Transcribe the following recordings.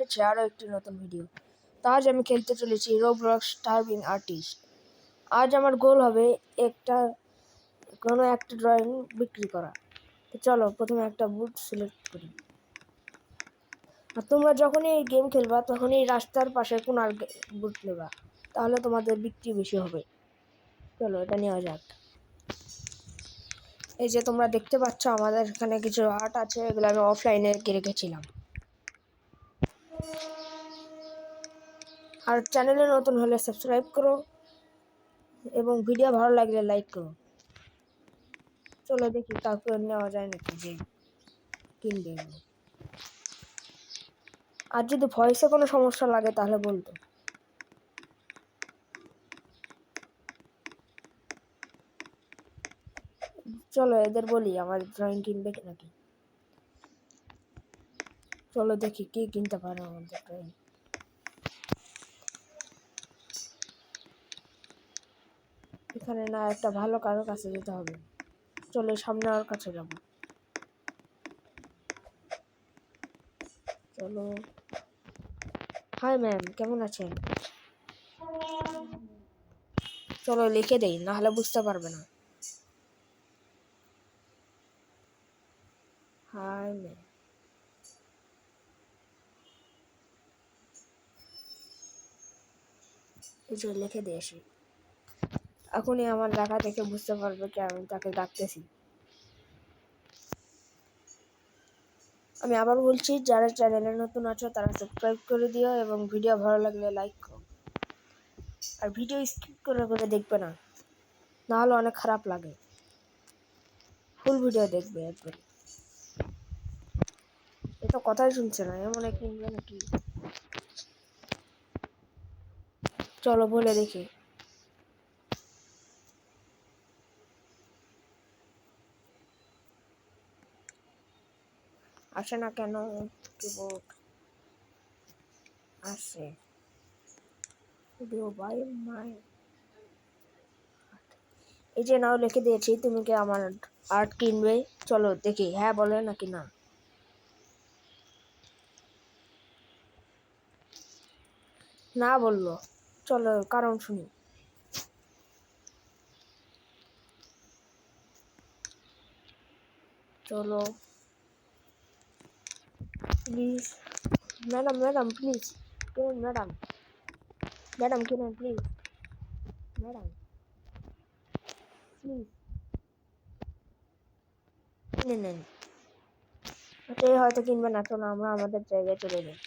উঠেছে আরও একটি নতুন ভিডিও। আজ আমি খেলতে চলেছি রোবলক্স স্টারবিং আর্টিস্ট আজ আমার গোল হবে একটা, কোনো একটা ড্রয়িং বিক্রি করা। তো চলো, প্রথমে একটা বুট সিলেক্ট করি। আর তোমরা যখনই এই গেম খেলবা, তখনই এই রাস্তার পাশে কোনার বুট নেবা। তাহলে তোমাদের বিক্রি বেশি হবে। চলো, এটা নেওয়া যাক। এই যে তোমরা দেখতে পাচ্ছ, আমাদের এখানে কিছু আর্ট আছে, এগুলো আমি অফলাইনে রেখেছিলাম। আর চ্যানেলে নতুন হলে সাবস্ক্রাইব করো এবং ভিডিও ভালো লাগলে লাইক করো। চলো দেখি কাউকে নেওয়া যায় নাকি যে কিনবে। আর যদি ভয়েসে কোনো সমস্যা লাগে তাহলে বলতো। চলো এদের বলি, আমার ড্রয়িং কিনবে নাকি? চলো দেখি কে কিনতে পারে আমাদের ড্রয়িং এখানে না একটা ভালো কারোর কাছে যেতে হবে। চলো সামনে আর কাছে যাব। চলো। হাই ম্যাম কেমন আছেন? চলো লিখে দেই না হলে বুঝতে পারবে না হাই ম্যাম যে লিখে দিয়েছি এখনই আমার লেখা দেখে বুঝতে পারবে কি আমি তাকে ডাকতেছি। আমি আবার বলছি, যারা চ্যানেলে নতুন আছো তারা সাবস্ক্রাইব করে দিও এবং ভিডিও ভালো লাগলে লাইক করো। আর ভিডিও স্কিপ করে করে দেখবে না। না হলে অনেক খারাপ লাগে। ফুল ভিডিও দেখবে একবার। এ তো কথাই শুনছে না, এমন এক কিনবে নাকি? চলো বলে দেখি। আসে না কেন? আসে। এই যে নাও লিখে দিয়েছি, তুমি কি আমার আর্ট কিনবে? চলো দেখি হ্যাঁ বলে নাকি না? না বলল। চলো, কারণ শুনি। চলো। প্লিজ ম্যাডাম ম্যাডাম প্লিজ কিনুন ম্যাডাম ম্যাডাম কিনুন প্লিজ ম্যাডাম প্লিজ কিনে নেন হয়তো কিনবে না, চলো আমরা আমাদের জায়গায় চলে যাই।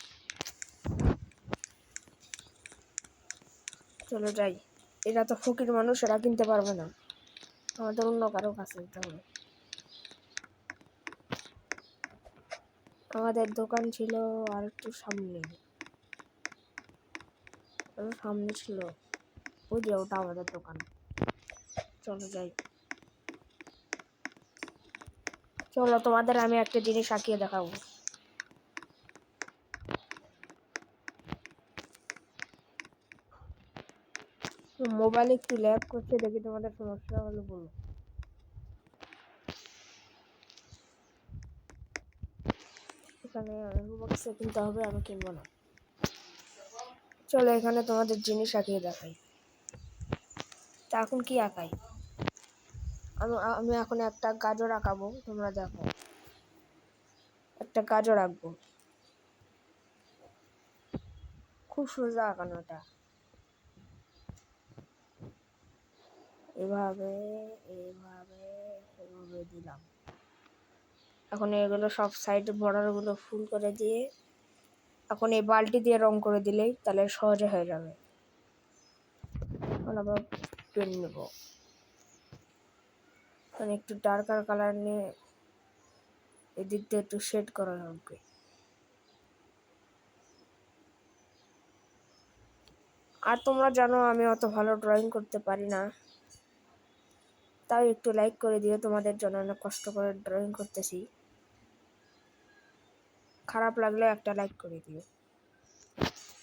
চলো যাই এরা তো ফকির মানুষ, এরা কিনতে পারবে না। আমাদের অন্য কারও কাছে যেতে হবে। আমাদের দোকান ছিল আর একটু সামনে। সামনে ছিল। ওই যে ওটা আমাদের দোকান। চলো যাই। চলো তোমাদের আমি একটা জিনিস আঁকিয়ে দেখাবো। মোবাইল একটু ল্যাব করছে, দেখি তোমাদের সমস্যা হলে বলো। এখানে কিনতে হবে, আমি কিনবো না। চলো এখানে তোমাদের জিনিস আঁকিয়ে দেখাই। তা এখন কি আঁকাই? আমি আমি এখন একটা গাজর আঁকাবো, তোমরা দেখো। একটা গাজর আঁকবো। খুব সোজা আঁকানোটা এভাবে এভাবে এভাবে দিলাম। এখন এগুলো সব সাইড বর্ডারগুলো ফুল করে দিয়ে, এখন এই বালতি দিয়ে রং করে দিলেই তাহলে সহজে হয়ে যাবে। এখন আবার পেন নেব। এখন একটু ডার্কার কালার নিয়ে এদিক দিয়ে একটু শেড করা হবে আর তোমরা জানো আমি অত ভালো ড্রয়িং করতে পারি না। তাই একটু লাইক করে দিও, তোমাদের জন্য অনেক কষ্ট করে ড্রয়িং করতেছি। খারাপ লাগলে একটা লাইক করে দিও।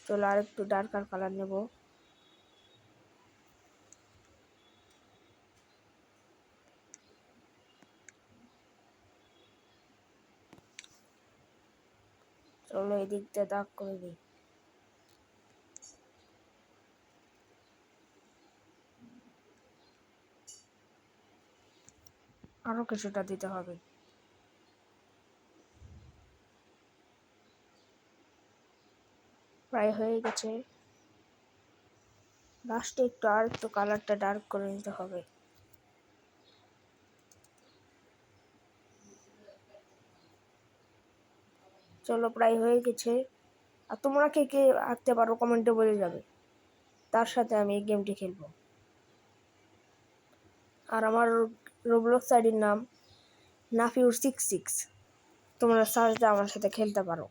চলো আর একটু ডার্কার কালার নেব। চলো এদিক দিয়ে দাগ করে দিই। আরও কিছুটা দিতে হবে। প্রায় হয়ে গেছে। লাস্টে একটু আর একটু কালারটা ডার্ক করে নিতে হবে। চলো, প্রায় হয়ে গেছে। আর তোমরা কে কে আঁকতে পারো কমেন্টে বলে যাবে। তার সাথে আমি এই গেমটি খেলব। আর আমার রোবলক্স আইডির নাম নাফিউর সিক্স সিক্স। তোমরা সার্চে আমার সাথে খেলতে পারো।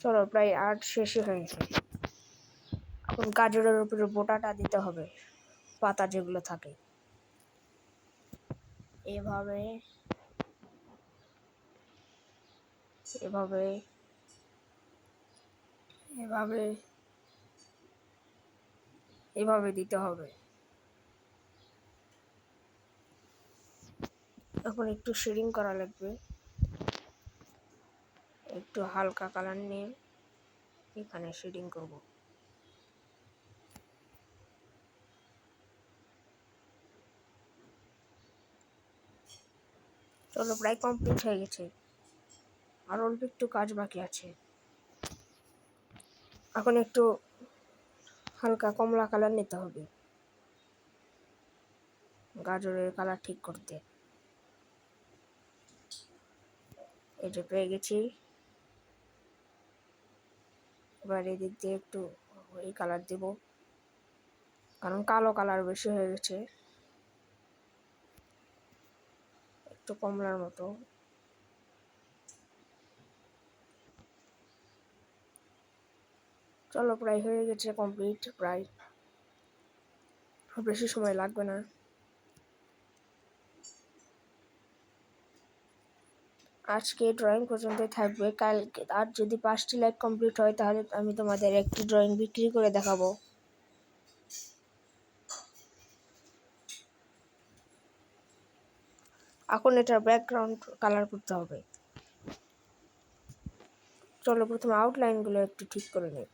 চলো, প্রায় আর্ট শেষই হয়ে গেছে। এখন গাজরের উপরে বোটাটা দিতে হবে, পাতা যেগুলো থাকে। এভাবে এভাবে এভাবে এভাবে দিতে হবে। এখন একটু শেডিং করা লাগবে। একটু হালকা কালার নিয়ে এখানে শেডিং করব। চলো, প্রায় কমপ্লিট হয়ে গেছে। আর অল্প একটু কাজ বাকি আছে। এখন একটু হালকা কমলা কালার নিতে হবে। গাজরের কালার ঠিক করতে। এটা পেয়ে গেছি। এবার এদিক দিয়ে একটু এই কালার দেব। কারণ কালো কালার বেশি হয়ে গেছে। একটু কমলার মতো। চলো প্রায় হয়ে গেছে কমপ্লিট প্রায়। বেশি সময় লাগবে না। আজকে ড্রয়িং পর্যন্তই থাকবে। কালকে আর যদি পাঁচটি লাইক কমপ্লিট হয়, তাহলে আমি তোমাদের একটি ড্রয়িং বিক্রি করে দেখাবো। এখন এটার ব্যাকগ্রাউন্ড কালার করতে হবে। চলো প্রথমে আউটলাইনগুলো একটু ঠিক করে নিই।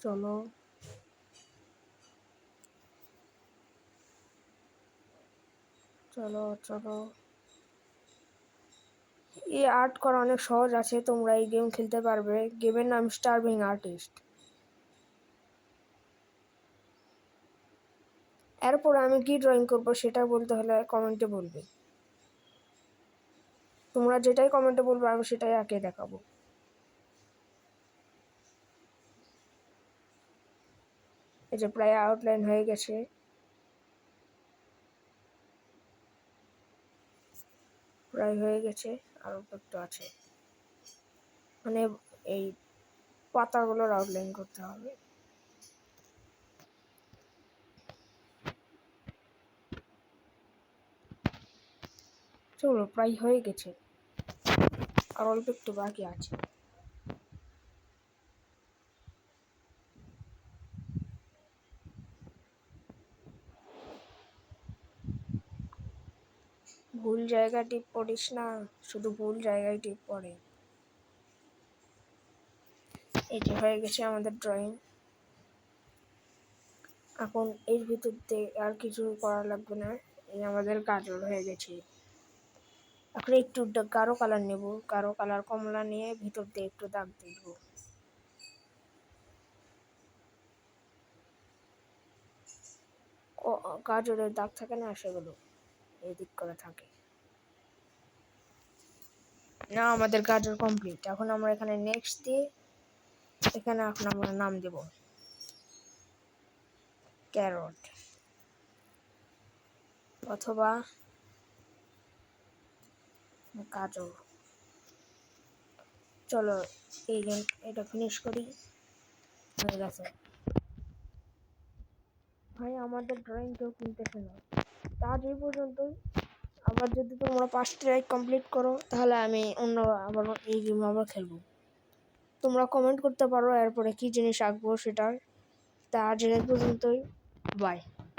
চলো। চলো চলো। এই আর্ট করা অনেক সহজ আছে, তোমরা এই গেম খেলতে পারবে। গেমের নাম স্টারভিং আর্টিস্ট এরপর আমি কি ড্রয়িং করব সেটা বলতে হলে কমেন্টে বলবে। তোমরা যেটাই কমেন্টে বলবে, আমি সেটাই আঁকে দেখাবো। এই যে প্রায় আউটলাইন হয়ে গেছে। প্রায় হয়ে গেছে আরও একটু আছে। মানে এই পাতাগুলোর আউটলাইন করতে হবে। চলো, প্রায় হয়ে গেছে। আর অল্প একটু বাকি আছে। ভুল জায়গায় টিপ পড়িস না, শুধু ভুল জায়গায় টিপ পড়ে। এটি হয়ে গেছে আমাদের ড্রয়িং এখন এর ভিতর দিয়ে আর কিছু করা লাগবে না, এই আমাদের গাজর হয়ে গেছে। এখন একটু গাঢ় কালার নেব, গাঢ় কালার কমলা নিয়ে ভিতর দিয়ে একটু দাগ দেবো। গাজরের দাগ থাকে না, সেগুলো। এই দিক করে থাকে। না, আমাদের গাজর কমপ্লিট এখন আমরা এখানে নেক্সট দিয়ে এখানে এখন আমরা নাম দেব। ক্যারট অথবা গাজর। চলো, এই এটা ফিনিশ করি। হয়ে গেছে। ভাই, আমাদের ড্রয়িং কেউ কিনতেছে না। আজ এই পর্যন্তই। আবার যদি তোমরা পাঁচটি রাইড কমপ্লিট করো, তাহলে আমি অন্য আবার এই গেম আবার খেলব। তোমরা কমেন্ট করতে পারো, এরপরে কী জিনিস আঁকবো সেটার তা আজ এই পর্যন্তই। বাই